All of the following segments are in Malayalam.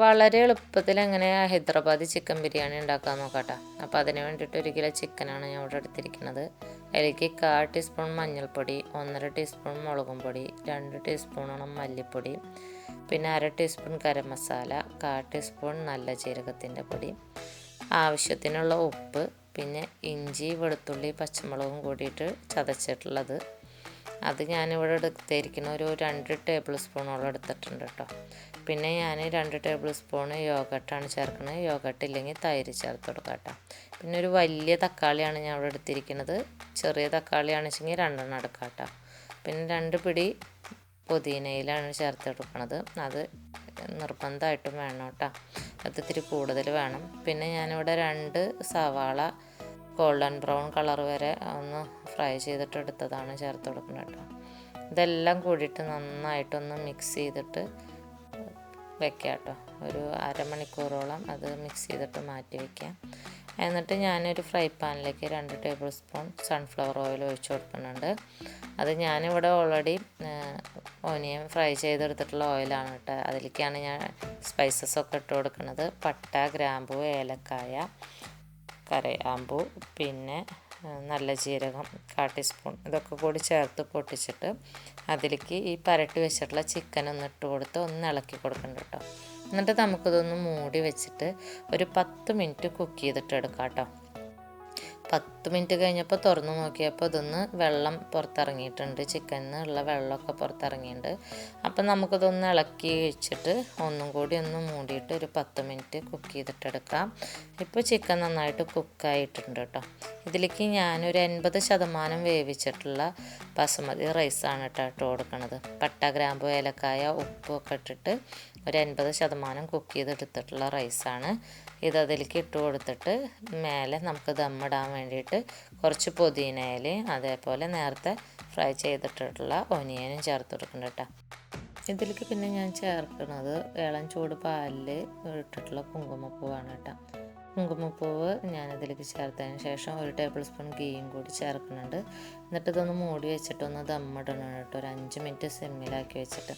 വളരെ എളുപ്പത്തിൽ എങ്ങനെ ഹൈദരാബാദി ചിക്കൻ ബിരിയാണി ഉണ്ടാക്കാൻ നോക്കാട്ടോ. അപ്പോൾ അതിന് വേണ്ടിയിട്ട് ഒരു കിലോ ചിക്കനാണ് ഞാൻ ഇവിടെ എടുത്തിരിക്കുന്നത്. അതിലേക്ക് കാ ടീസ്പൂൺ മഞ്ഞൾപ്പൊടി ഒന്നര ടീസ്പൂൺ മുളകും പൊടി രണ്ട് ടീസ്പൂണോളം മല്ലിപ്പൊടി പിന്നെ അര ടീസ്പൂൺ ഗരം മസാല കാ ടീസ്പൂൺ നല്ല ജീരകത്തിന്റെ പൊടി ആവശ്യത്തിനുള്ള ഉപ്പ് പിന്നെ ഇഞ്ചി വെളുത്തുള്ളി പച്ചമുളകും കൂടിയിട്ട് ചതച്ചിട്ടുള്ളത്. അത് ഞാനിവിടെ എടുത്തിരിക്കുന്ന ഒരു രണ്ട് ടേബിൾ സ്പൂണോളം എടുത്തിട്ടുണ്ട് കേട്ടോ. പിന്നെ ഞാൻ രണ്ട് ടേബിൾ സ്പൂൺ യോഗട്ടാണ് ചേർക്കുന്നത് യോഗട്ട് ഇല്ലെങ്കിൽ തൈര് ചേർത്ത് കൊടുക്കാം കേട്ടോ. പിന്നെ ഒരു വലിയ തക്കാളിയാണ് ഞാൻ ഇവിടെ എടുത്തിരിക്കുന്നത് ചെറിയ തക്കാളിയാണെന്ന് വെച്ചെങ്കിൽ രണ്ടെണ്ണം എടുക്കാം കേട്ടോ. പിന്നെ രണ്ട് പിടി പുതിനയിലാണ് ചേർത്ത് കൊടുക്കുന്നത് അത് നിർബന്ധമായിട്ടും വേണം കേട്ടോ. അത് ഇത്തിരി കൂടുതൽ വേണം. പിന്നെ ഞാനിവിടെ രണ്ട് സവാള ഗോൾഡൻ ബ്രൗൺ കളർ വരെ ഒന്ന് ഫ്രൈ ചെയ്തിട്ട് എടുത്തതാണ് ചേർത്ത് കൊടുക്കുന്നത് കേട്ടോ. ഇതെല്ലാം കൂടിയിട്ട് നന്നായിട്ടൊന്ന് മിക്സ് ചെയ്തിട്ട് വെക്കാം കേട്ടോ. ഒരു അരമണിക്കൂറോളം അത് മിക്സ് ചെയ്തിട്ട് മാറ്റി വയ്ക്കാം എന്നിട്ട് ഞാനൊരു ഫ്രൈ പാനിലേക്ക് രണ്ട് ടേബിൾ സ്പൂൺ സൺഫ്ലവർ ഓയിൽ ഒഴിച്ച് കൊടുക്കുന്നുണ്ട്. അത് ഞാനിവിടെ ഓൾറെഡി ഓനിയൻ ഫ്രൈ ചെയ്തെടുത്തിട്ടുള്ള ഓയിലാണ് കേട്ടോ. അതിലേക്കാണ് ഞാൻ സ്പൈസസ് ഒക്കെ ഇട്ട് കൊടുക്കുന്നത്. പട്ട ഗ്രാമ്പു ഏലക്കായ കരയാമ്പൂ പിന്നെ നല്ല ജീരകം കാ ടീസ്പൂൺ ഇതൊക്കെ കൂടി ചേർത്ത് പൊട്ടിച്ചിട്ട് അതിലേക്ക് ഈ പരട്ടി വെച്ചിട്ടുള്ള ചിക്കൻ ഒന്ന് ഇട്ട് കൊടുത്ത് ഒന്ന് ഇളക്കി കൊടുക്കണം കേട്ടോ. എന്നിട്ട് നമുക്കിതൊന്ന് മൂടി വെച്ചിട്ട് ഒരു പത്ത് മിനിറ്റ് കുക്ക് ചെയ്തിട്ട് എടുക്കാം കേട്ടോ. പത്ത് മിനിറ്റ് കഴിഞ്ഞപ്പോൾ തുറന്നു നോക്കിയപ്പോൾ ഇതൊന്ന് വെള്ളം പുറത്തിറങ്ങിയിട്ടുണ്ട്. ചിക്കനിൽ ഉള്ള വെള്ളമൊക്കെ പുറത്തിറങ്ങിയിട്ടുണ്ട്. അപ്പം നമുക്കിതൊന്ന് ഇളക്കി വെച്ചിട്ട് ഒന്നും കൂടി ഒന്ന് മൂടിയിട്ട് ഒരു പത്ത് മിനിറ്റ് കുക്ക് ചെയ്തിട്ടെടുക്കാം. ഇപ്പോൾ ചിക്കൻ നന്നായിട്ട് കുക്കായിട്ടുണ്ട് കേട്ടോ. ഇതിലേക്ക് ഞാനൊരു എൺപത് ശതമാനം വേവിച്ചിട്ടുള്ള ബസുമതി റൈസാണ് കേട്ടോ ഇട്ട് കൊടുക്കുന്നത് പട്ട ഗ്രാമ്പു ഏലക്കായ ഉപ്പൊക്കെ ഇട്ടിട്ട് ഒരു എൺപത് ശതമാനം കുക്ക് ചെയ്തെടുത്തിട്ടുള്ള റൈസാണ്. ഇത് അതിലേക്ക് ഇട്ട് കൊടുത്തിട്ട് മേലെ നമുക്ക് ദമ്മിടാൻ വേണ്ടിയിട്ട് കുറച്ച് പുതിനയിൽ അതേപോലെ നേരത്തെ ഫ്രൈ ചെയ്തിട്ടുള്ള ഒനിയനും ചേർത്ത് കൊടുക്കുന്നുണ്ട് കേട്ടോ. ഇതിലേക്ക് പിന്നെ ഞാൻ ചേർക്കുന്നത് ഇളം ചൂട് പാലിൽ ഇട്ടിട്ടുള്ള കുങ്കുമപ്പൂവാണ് കേട്ടോ. കുങ്കുമപ്പൂവ് ഞാനതിലേക്ക് ചേർത്തതിന് ശേഷം ഒരു ടേബിൾ സ്പൂൺ ഗീയും കൂടി ചേർക്കുന്നുണ്ട്. എന്നിട്ട് ഇതൊന്ന് മൂടി വെച്ചിട്ട് ഒന്ന് ദമ്മിടണം കേട്ടോ. ഒരു അഞ്ച് മിനിറ്റ് സിമ്മിലാക്കി വെച്ചിട്ട്.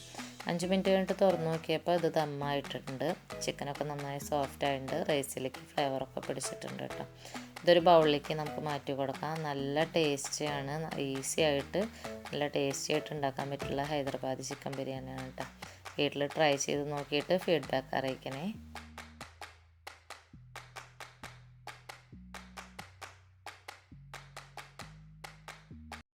അഞ്ച് മിനിറ്റ് കഴിഞ്ഞിട്ട് തുറന്ന് നോക്കിയപ്പോൾ ഇത് ദമ്മായിട്ടുണ്ട് ചിക്കനൊക്കെ നന്നായി സോഫ്റ്റ് ആയിട്ടുണ്ട്. റൈസിലേക്ക് ഫ്ലേവറൊക്കെ പിടിച്ചിട്ടുണ്ട് കേട്ടോ. ഇതൊരു ബൗളിലേക്ക് നമുക്ക് മാറ്റി കൊടുക്കാം. നല്ല ടേസ്റ്റിയാണ് ഈസി ആയിട്ട് നല്ല ടേസ്റ്റി ആയിട്ട് ഉണ്ടാക്കാൻ പറ്റുള്ള ഹൈദരാബാദി ചിക്കൻ ബിരിയാണിയാണ് കേട്ടോ. വീട്ടിൽ ട്രൈ ചെയ്ത് നോക്കിയിട്ട് ഫീഡ്ബാക്ക് അറിയിക്കണേ.